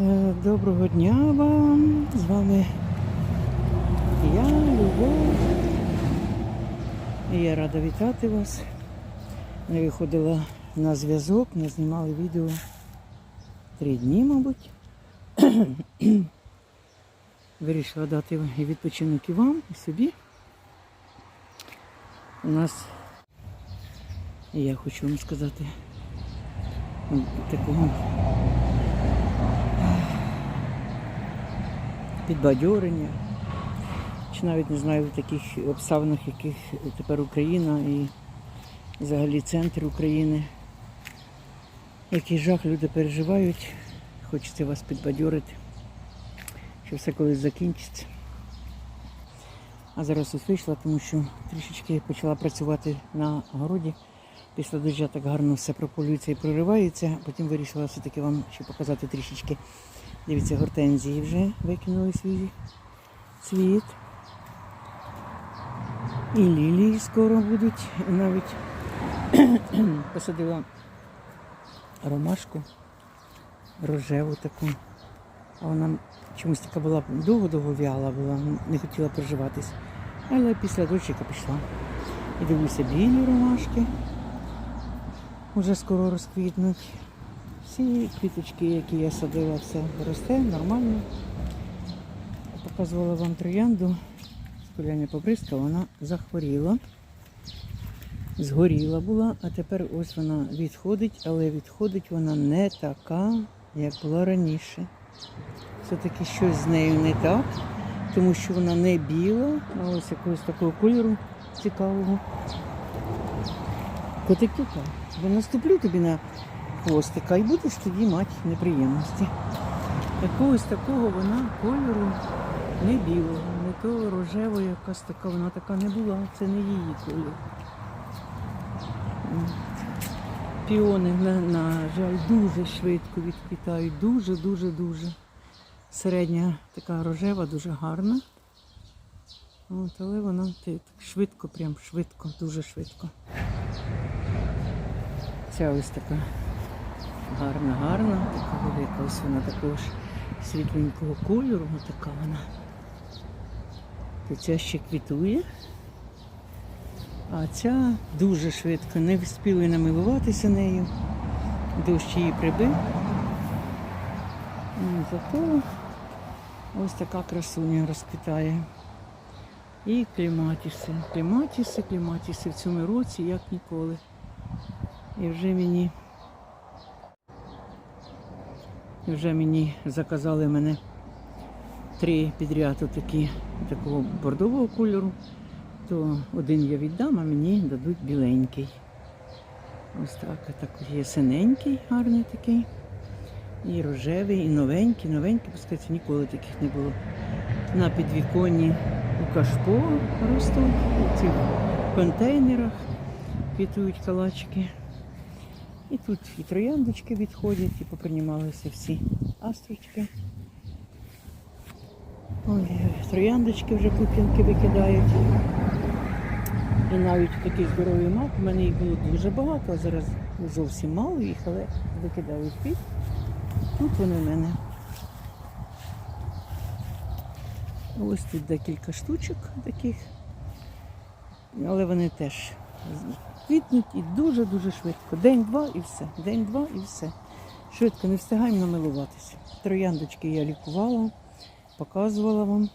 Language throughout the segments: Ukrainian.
Е, Доброго дня вам. З вами я, Любов. Я рада вітати вас. Не виходила на зв'язок, не знімали відео три дні, мабуть. Вирішила дати і відпочинок і вам, і собі. У нас, я хочу вам сказати, такого підбадьорення. Чи навіть не знаю в таких обставинах, яких тепер Україна і взагалі центр України. Який жах люди переживають. Хочеться вас підбадьорити, що все колись закінчиться. А зараз ось вийшла, тому що трішечки почала працювати на городі. Після дождя так гарно все прополюється і проривається. Потім вирішила все-таки вам ще показати трішечки. Дивіться, гортензії вже викинули свій цвіт. І лілії скоро будуть. Навіть посадила ромашку рожеву таку. А вона чомусь така була довго-довго в'яла була, не хотіла приживатись. Але після дощика пішла. І дивлюся, білі ромашки вже скоро розквітнуть. Всі квіточки, які я садила, все росте нормально. Показувала вам троянду, коли я не побризкала, вона захворіла. Згоріла була, а тепер ось вона відходить, але відходить вона не така, як була раніше. Все-таки щось з нею не так, тому що вона не біла, а ось якогось такого кольору цікавого. Котикюка, я наступлю тобі на хвостика і будеш тоді мати неприємності. Якогось такого вона кольору не білого, не то рожевого якась така, вона така не була, це не її колір. Піони, на, на жаль, дуже швидко відквітають, дуже-дуже-дуже. Середня така рожева, дуже гарна. От, але вона так швидко, прям швидко, дуже швидко. Ця ось така гарна, гарна, така велика, вона такого ж світленького кольору, така вона. То ця ще квітує. А ця дуже швидко, не встигли намилуватися нею. Дощ її прибив. Зато ось така красуня розквітає. І кліматіси. Кліматіси, кліматіси в цьому році як ніколи. І вже мені вже мені заказали мене три підряд такі такого бордового кольору, то один я віддам, а мені дадуть біленький. Ось так, а так є синенький, гарний такий. І рожевий, і новенький, новенький, пускайте, ніколи таких не було. На підвіконні у кашпо ростуть, у цих контейнерах квітують калачики. І тут і трояндочки відходять, і попринімалися всі астрочки. Ой, трояндочки вже пуп'янки викидають. І навіть такий здоровий мак, у мене їх було дуже багато, а зараз зовсім мало їх, але викидають під. Тут вони в мене. Ось тут декілька штучок таких. Але вони теж квітнуть і дуже-дуже швидко. День-два і все. День-два і все. Швидко не встигаємо намилуватися. Трояндочки я лікувала, показувала вам.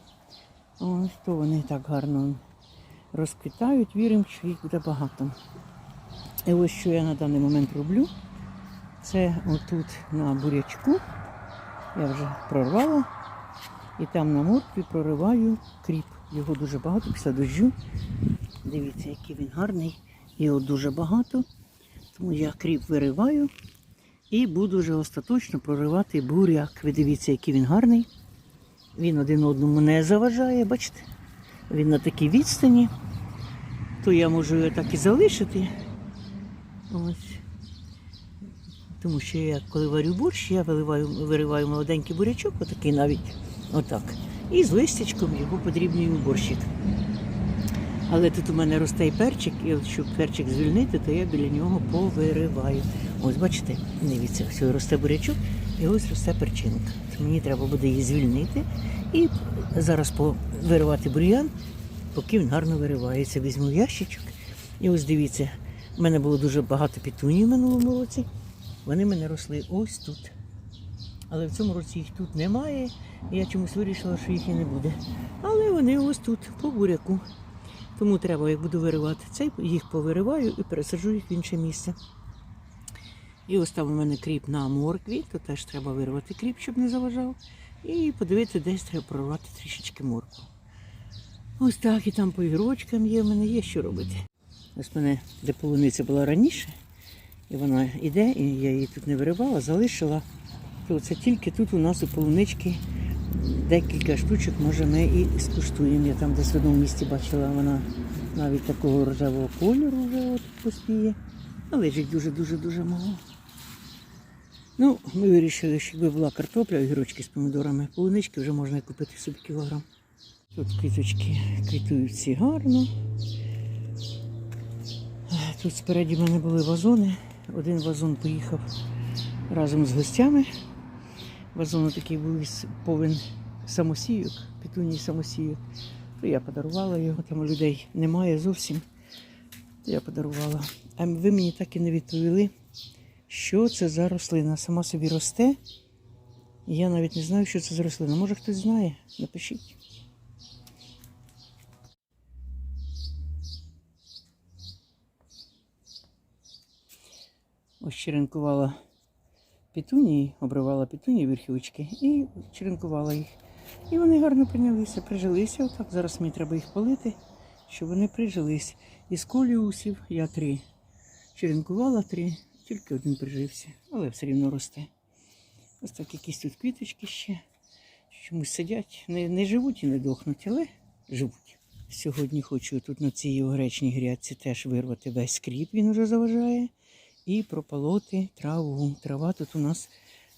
Ось то вони так гарно розквітають. Віримо, що їх буде багато. І ось що я на даний момент роблю. Це отут на бурячку. Я вже прорвала. І там на моркві прориваю кріп. Його дуже багато після дощу. Дивіться, який він гарний. Його дуже багато. Тому я кріп вириваю і буду вже остаточно проривати буряк. Ви дивіться, який він гарний. Він один одному не заважає, бачите? Він на такій відстані. То я можу його так і залишити. Ось. Тому що я коли варю борщ, я виливаю, вириваю молоденький бурячок, отакий навіть отак. І з листячком його подрібнюю борщик. Але тут у мене росте і перчик, і от щоб перчик звільнити, то я біля нього повириваю. Ось бачите, дивіться, ось росте бурячок, І ось росте перчинка. То мені треба буде її звільнити і зараз по- виривати бур'ян, поки він гарно виривається. Візьму ящичок. І ось дивіться, в мене було дуже багато пітунів в минулому році. Вони мене росли ось тут. Але в цьому році їх тут немає. І я чомусь вирішила, що їх і не буде. Але вони ось тут, по буряку. Тому треба, як буду виривати цей, їх повириваю і пересаджу їх в інше місце. І ось там у мене кріп на моркві, то теж треба вирвати кріп, щоб не заважав. І подивитися, десь треба прорвати трішечки моркву. Ось так, і там по ігрочкам є, в мене є що робити. Ось мене, де полуниця була раніше, і вона йде, і я її тут не виривала, залишила. То це тільки тут у нас у полунички декілька штучок, може ми і скуштуємо. Я там десь в одному місці бачила, вона навіть такого рожевого кольору вже от поспіє. Але їх дуже-дуже-дуже мало. Ну, ми вирішили, що якби була картопля, огірочки з помідорами, полунички вже можна купити собі кілограм. Тут квіточки квітують всі гарно. Тут спереді в мене були вазони. Один вазон поїхав разом з гостями. Вазон такий був повен самосійок, петуній самосійок. То я подарувала його, там у людей немає зовсім. То я подарувала. А ви мені так і не відповіли, що це за рослина. Сама собі росте. Я навіть не знаю, що це за рослина. Може хтось знає? Напишіть. Ось черенкувала петунії, обривала петунії верхівочки і черенкувала їх. І вони гарно прийнялися, прижилися. Отак зараз мені треба їх полити, щоб вони прижились. Із коліусів я три черенкувала три, тільки один прижився, але все рівно росте. Ось так якісь тут квіточки ще. Чомусь сидять, не, не живуть і не дохнуть, але живуть. Сьогодні хочу тут на цій огречній грядці теж вирвати весь кріп, він уже заважає. І прополоти траву. Трава тут у нас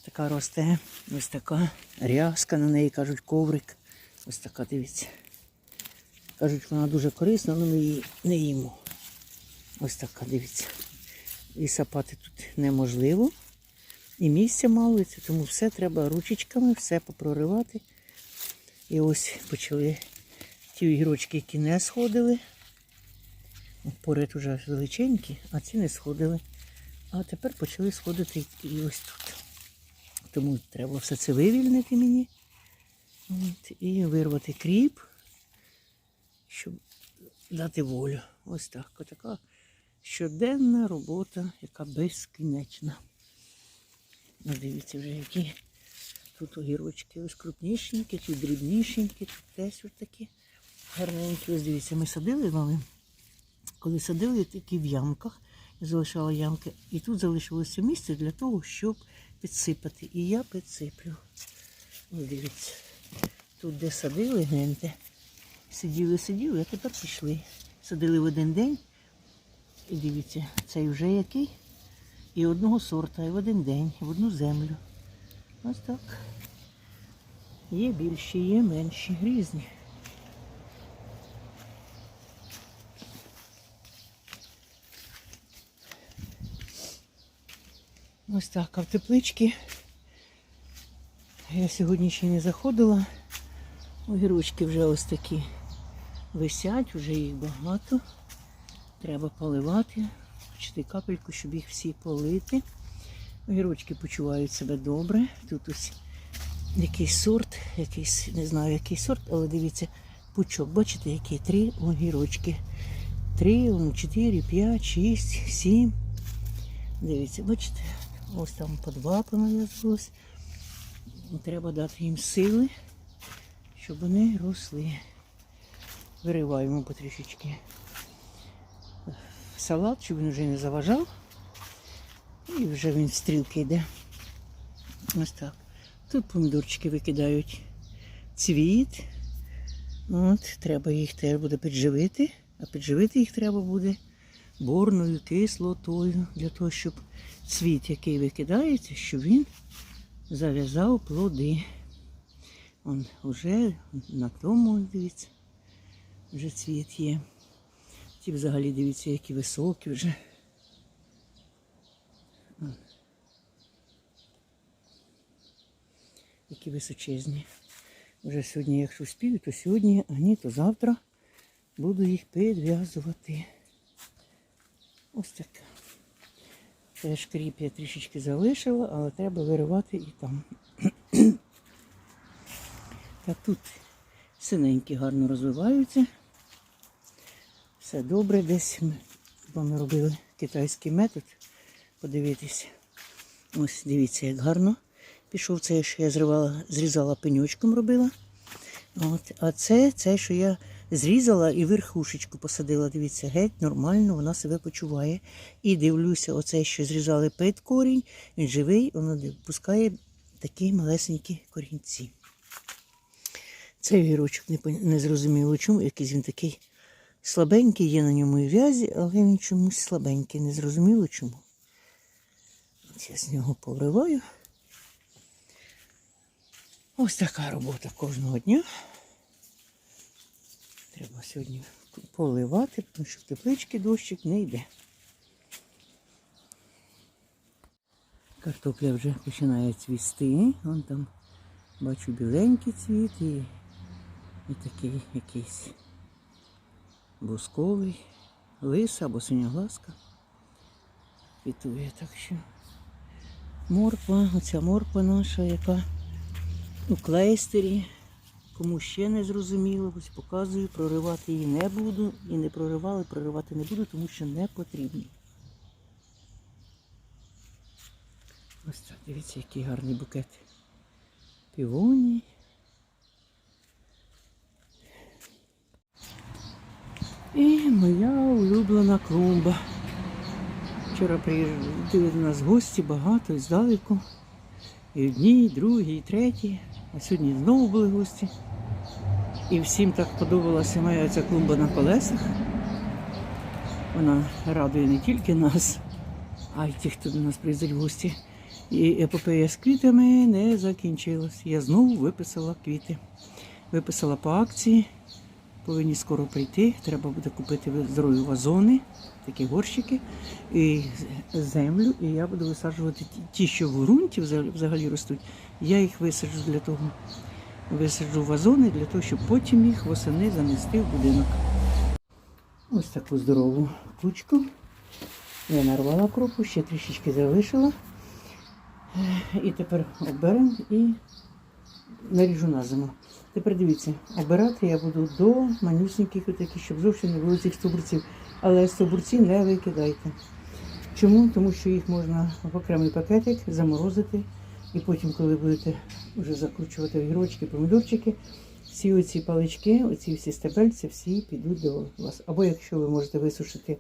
така росте, ось така рязка на неї, кажуть, коврик. Ось така, дивіться. Кажуть, вона дуже корисна, але ми її не їмо. Ось така, дивіться. І сапати тут неможливо. І місця мало, і тому все треба ручечками, все попроривати. І ось почали ті огірочки, які не сходили. Поряд уже величенькі, а ці не сходили. А тепер почали сходити і ось тут. Тому треба все це вивільнити мені. От, і вирвати кріп, щоб дати волю. Ось так. Отака щоденна робота, яка безкінечна. Ну, дивіться вже, які тут огірочки ось крупнішенькі, тут дрібнішенькі, тут теж ось такі гарненькі. Ось дивіться, ми садили вами. Коли садили такі в ямках, залишала ямки, і тут залишилося місце для того, щоб підсипати. І я підсиплю. Дивіться, тут де садили, гляньте, сиділи, сиділи, а тепер пішли. Садили в один день. І дивіться, цей вже який. І одного сорта, і в один день, і в одну землю. Ось так. Є більші, є менші, різні. Ось так, а в теплички я сьогодні ще не заходила. Огірочки вже ось такі висять, вже їх багато. Треба поливати, почти капельку, щоб їх всі полити. Огірочки почувають себе добре. Тут ось якийсь сорт, якийсь, не знаю який сорт, але дивіться, пучок. Бачите, які три огірочки. Три, чотири, п'ять, шість, сім. Дивіться, бачите, ось там по два. Треба дати їм сили, щоб вони росли. Вириваємо потрішечки салат, щоб він вже не заважав. І вже він в стрілки йде. Ось так. Тут помідорчики викидають цвіт. От, треба їх теж буде підживити, а підживити їх треба буде борною кислотою, для того, щоб цвіт, який викидається, щоб він зав'язав плоди. Он вже на тому, дивіться, вже цвіт є. Ті взагалі дивіться, які високі вже. які височезні. Вже сьогодні, якщо спію, то сьогодні, а ні, то завтра буду їх підв'язувати. Ось така. Теж кріп я трішечки залишила, але треба виривати і там. Так тут синенькі гарно розвиваються. Все добре, десь ми з вами робили китайський метод. Подивитися. Ось дивіться, як гарно пішов це, що я зривала, зрізала пеньочком робила. От, а це, це, що я зрізала і верхушечку посадила. Дивіться, геть нормально вона себе почуває. І дивлюся, оце, що зрізали пит корінь, він живий, воно пускає такі малесенькі корінці. Цей вірочок не, не зрозуміло чому, якийсь він такий слабенький, є на ньому і в'язі, але він чомусь слабенький, не зрозуміло чому. От я з нього повриваю. Ось така робота кожного дня. Треба сьогодні поливати, тому що в теплички дощик не йде. Картопля вже починає цвісти. Вон там бачу біленький цвіт і, і такий якийсь бусковий, лиса або синьоглазка. Квітує так що. Морква, оця морква наша, яка у клейстері. Кому ще не зрозуміло, ось показую, проривати її не буду і не проривали, проривати не буду, тому що не потрібно. Ось так, дивіться, який гарний букет. Півоній. І моя улюблена клумба. Вчора приїжджали до нас гості багато здалеку. І одні, і другі, і треті. А сьогодні знову були гості. І всім так подобалася моя ця клумба на колесах. Вона радує не тільки нас, а й тих, хто до нас приїздить в гості. І епопея з квітами не закінчилась. Я знову виписала квіти. Виписала по акції. Повинні скоро прийти. Треба буде купити здорові вазони, такі горщики, і землю. І я буду висаджувати ті- що в ґрунті взагалі ростуть. Я їх висаджу для того. Висаджу вазони для того, щоб потім їх восени занести в будинок. Ось таку здорову кучку. Я нарвала кропу, ще трішечки залишила. І тепер оберемо і наріжу на зиму. Тепер дивіться, обирати я буду до манюсеньких щоб зовсім не було цих стовбурців. Але стовбурці не викидайте. Чому? Тому що їх можна в окремий пакетик заморозити. І потім, коли будете вже закручувати огірочки, помідорчики, всі оці палички, оці всі стебельці, всі підуть до вас. Або якщо ви можете висушити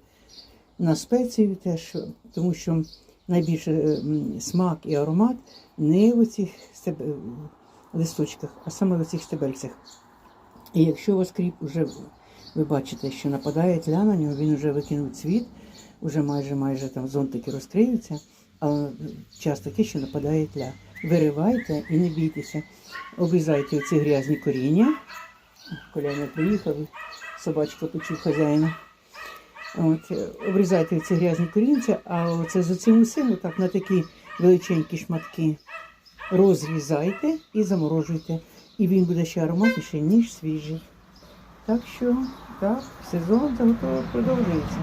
на спецію теж, тому що найбільше е, смак і аромат не в цих листочках, а саме в цих стебельцях. І якщо у вас кріп вже ви бачите, що нападає тля на нього, він вже викинув цвіт, вже майже майже там зонтики розкриються, але час такий, що нападає тля. Виривайте і не бійтеся. Обрізайте ці грязні коріння. Коляня приїхав, собачка почув хазяїна. От, обрізайте ці грязні корінця, а оце з оцим усім, отак на такі величенькі шматки розрізайте і заморожуйте. І він буде ще ароматніший, ніж свіжий. Так що, так, сезон заготовок продовжується.